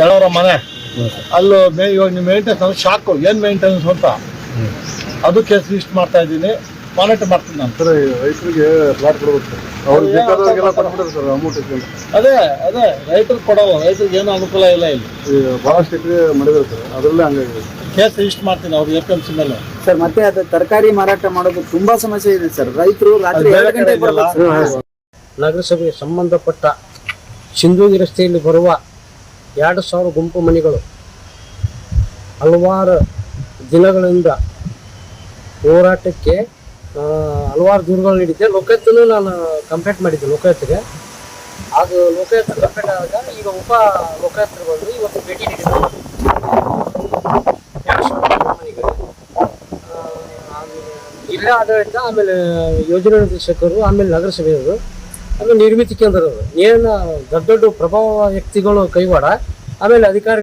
ಕೆಲವರ ಮನೆ. ಅಲ್ಲೂ ಮೇ ಇವಾಗ ನಿಮ್ಮ ಮೇಂಟೆನ್ಸ್ ಅಂದ್ರೆ ಶಾಕು. ಏನು ಮೇಂಟೆನೆನ್ಸ್ ಅಂತ? ಅದು ಕೇಸ್ ಲಿಸ್ಟ್ ಮಾಡ್ತಾ ಇದ್ದೀನಿ. ಮಾನಿಟರ್ ಮಾಡ್ತೀನಿ ನಾನು. ಸರ್ ರೈತರಿಗೆ ಪ್ಲಾಟ್ ಕೊಡ್ಬೇಕು ಸರ್. ಅಮೌಂಟ್ ಅದೇ ಅದೇ. ರೈತರಿಗೆ ಕೊಡಲ್ಲ. ರೈತರಿಗೆ ಏನು ಅನುಕೂಲ ಇಲ್ಲ ಇಲ್ಲಿ. ಈ ಭಾಳಷ್ಟು ಎಕರೆ ಮಾಡಿದ್ದಾರೆ ಸರ್. ಅದರಲ್ಲೇ ಹಂಗಾಗಿದೆ. ಕೇಸ್ ಲಿಸ್ಟ್ ಮಾಡ್ತೀನಿ ಅವ್ರು ಎಫ್ ಎಂ ಎಂ ಸಿ ಮೇಲೆ. ಸರ್ ಮತ್ತೆ ಅದು ತರಕಾರಿ ಮಾರಾಟ ಮಾಡೋದು ತುಂಬಾ ಸಮಸ್ಯೆ ಇದೆ ಸರ್. ರೈತರು ರಾತ್ರಿ ಎರಡು ಗಂಟೆಗೆ. ನಗರಸಭೆಗೆ ಸಂಬಂಧಪಟ್ಟ ಸಿಂಧೂಗಿ ರಸ್ತೆಯಲ್ಲಿ ಬರುವ ಎರಡು ಸಾವಿರ ಗುಂಪು ಮನೆಗಳು. ಹಲವಾರು ದಿನಗಳಿಂದ ಹೋರಾಟಕ್ಕೆ ಹಲವಾರು ದೂರುಗಳು ನೀಡಿದ್ದೆ. ಲೋಕಾಯುಕ್ತನೂ ನಾನು ಕಂಪ್ಲೇಂಟ್ ಮಾಡಿದ್ದೆ ಲೋಕಾಯುಕ್ತಗೆ ಅದು ಲೋಕಾಯುಕ್ತ ಕಂಪ್ಲೇಂಟ್ ಆದಾಗ ಈಗ ಉಪ ಲೋಕಾಯುಕ್ತರು ಬಂದು ಇವತ್ತು ಭೇಟಿ ನೀಡಿದ್ದಾರೆ. ಜಿಲ್ಲಾ ಆಡಳಿತ, ಆಮೇಲೆ ಯೋಜನಾ ನಿರ್ದೇಶಕರು, ಆಮೇಲೆ ನಗರಸಭೆಯವರು. ಆಮೇಲೆ ನಿರ್ಮಿತಿ ಕೇಂದ್ರ ಏನು ದೊಡ್ಡ ದೊಡ್ಡ ಪ್ರಭಾವ ವ್ಯಕ್ತಿಗಳು ಕೈವಾಡ ಆಮೇಲೆ ಅಧಿಕಾರಿ